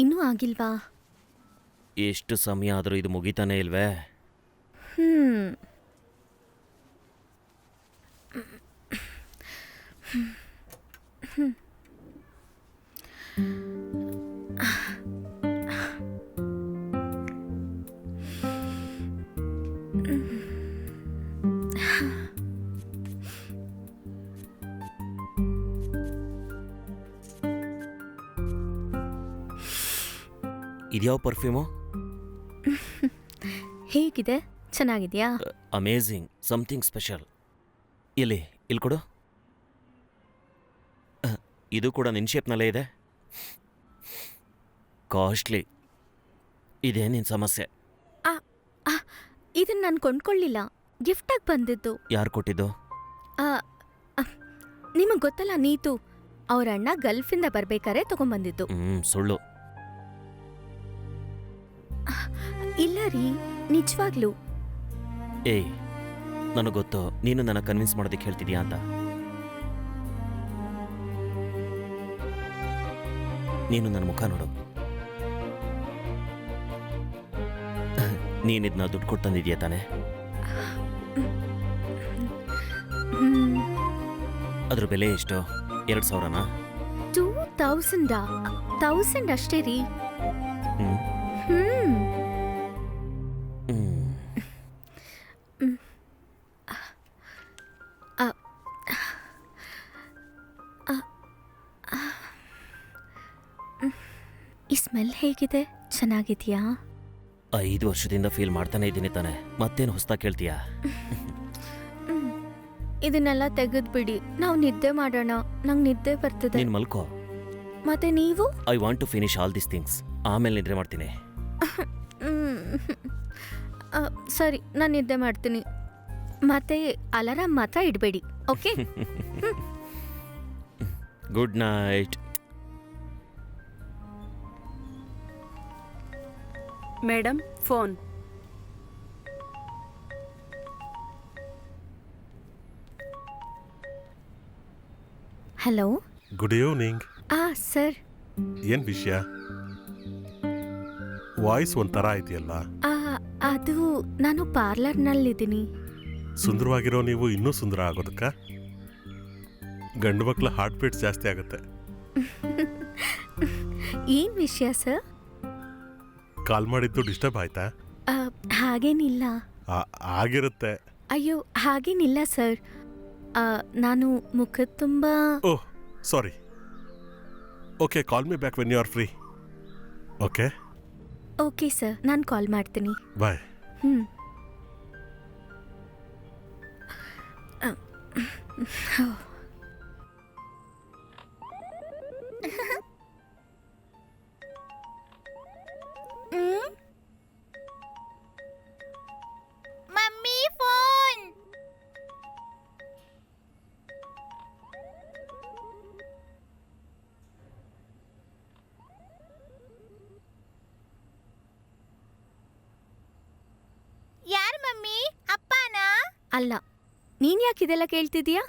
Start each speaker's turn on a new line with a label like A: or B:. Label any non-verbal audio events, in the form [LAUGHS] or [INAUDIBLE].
A: ಇನ್ನೂ ಆಗಿಲ್ವಾ?
B: ಎಷ್ಟು ಸಮಯ ಆದರೂ ಇದು ಮುಗಿತಾನೇ ಇಲ್ವೇ?
A: ಹ್ಮ್.
B: ಇದ್ಯಾವ ಪರ್ಫ್ಯೂಮು [LAUGHS]
A: ಹೇಗಿದೆ? ಚೆನ್ನಾಗಿದೆಯಾ?
B: ಅಮೇಝಿಂಗ್ ಸಮಥಿಂಗ್ ಸ್ಪೆಷಲ್ ಇಲ್ಲಿ ಇಲ್ಲಿ ಕೊಡು. ಅಹ್, ಇದು ಕೂಡ ನಿನ್ನ ಶೇಪ್ನಲ್ಲೇ ಇದೆ? ಕಾಸ್ಟ್ಲಿ ಇದೇ ನಿನ್ನ ಸಮಸ್ಯೆ.
A: ಆ, ಆ, ಇದನ್ನ ನಾನು ಕೊಂಡ್ಕೊಳ್ಳಿಲ್ಲ ಗಿಫ್ಟಾಗಿ ಬಂದಿದ್ದು.
B: ಯಾರು ಕೊಟ್ಟಿದ್ದು?
A: ನಿಮಗೆ ಗೊತ್ತಲ್ಲ ನೀತು ಅವ್ರ ಅಣ್ಣ ಗಲ್ಫಿಂದ ಬರ್ಬೇಕಾರೆ ತಗೊಂಬಂದಿದ್ದು.
B: ಹ್ಞೂ ಸುಳ್ಳು.
A: ಇಲ್ಲ ನಿಜವಾಗ್ಲು.
B: ಏಯ್ ನನಗೆ ಗೊತ್ತು ನೀನು ನನ್ನ ಕನ್ವಿನ್ಸ್ ಮಾಡೋದಕ್ಕೆ ಹೇಳ್ತಿದ್ಯಾ ಅಂತ. ನೀನು ನನ್ನ ಮುಖ ನೋಡು. ನೀನಿದ್ನ ದುಡ್ಡು ಕೊಟ್ಟು ತಂದಿದ್ಯಾ ತಾನೆ? ಅದ್ರ ಬೆಲೆ ಎಷ್ಟು? ಎರಡು ಸಾವಿರನಾ?
A: ಟೂ ತೌಸಂಡಾ ತೌಸಂಡ್ ಅಷ್ಟೇ ರೀ.
B: ಹ್ಞೂ
A: ಸ್ಮೆಲ್ ಹೇಗಿದೆ? ಚೆನ್ನಾಗಿದ್ಯಾ?
B: ಐದು ವರ್ಷದಿಂದ ಫೀಲ್ ಮಾಡ್ತಾನೆ ಇದ್ದೀನಿ ತಾನೆ. ಮತ್ತೇನು ಹೊಸ್ತಾ ಕೇಳ್ತೀಯಾ?
A: ಇದನ್ನೆಲ್ಲ ತೆಗೆದ್ಬಿಡಿ. ನಾವು ನಿದ್ದೆ ಮಾಡೋಣ. ನಂಗೆ ನಿದ್ದೆ ಬರ್ತದೆ.
B: ನೀನು ಮಲ್ಕೋ.
A: ಮತ್ತೆ ನೀವು?
B: I want to finish all this things ಆಮೇಲೆ ನಿದ್ರೆ ಮಾಡ್ತೀನಿ. [LAUGHS]
A: ಆ, ಸರಿ. ನಾನು ನಿದ್ದೆ ಮಾಡ್ತೀನಿ. ಮತ್ತೆ ಅಲಾರಾಮ್ ಮಾತ್ರ ಇಡಬೇಡಿ. Okay? [LAUGHS]
B: Good night
C: madam phone.
A: Hello?
D: Good evening
A: ಆ ಸರ್.
D: ಏನ್ ವಿಷಯ? ವಾಯ್ಸ್ ಒಂಥರ ಇದೆಯಲ್ಲ?
A: ಆ, ಅದು ನಾನು ಪಾರ್ಲರ್ನಲ್ಲಿದ್ದೀನಿ.
D: ಸುಂದರವಾಗಿರೋ ನೀವು ಇನ್ನೂ ಸುಂದರ ಆಗೋದಕ್ಕ? ಗಂಡು ಮಕ್ಳ ಹಾರ್ಟ್ ಬೀಟ್ ಜಾಸ್ತಿ ಆಗುತ್ತೆ. [LAUGHS]
A: ಏನ್ ವಿಷಯ ಸರ್?
D: ಕಾಲ್ ಮಾಡಿದ್ದು ಡಿಸ್ಟರ್ಬ್ ಆಯ್ತಾ
A: ಆ, ಹಾಗೇನಿಲ್ಲ
D: ಆ- ಆಗಿರುತ್ತೆ
A: ಅಯ್ಯೋ ಹಾಗೇನಿಲ್ಲ ಸರ್ ಆ, ನಾನು ಮುಖ ತುಂಬಾ
D: ಓಹ್ sorry okay call me back when you are free okay
A: okay sir ನಾನು ಕಾಲ್ ಮಾಡ್ತೀನಿ
D: ಬಾಯ್
A: ಹ್ಮ್ ಅಲ್ಲ ನೀನ್ಯಾಕೆ ಇದೆಲ್ಲ ಕೇಳ್ತಿದೀಯಾ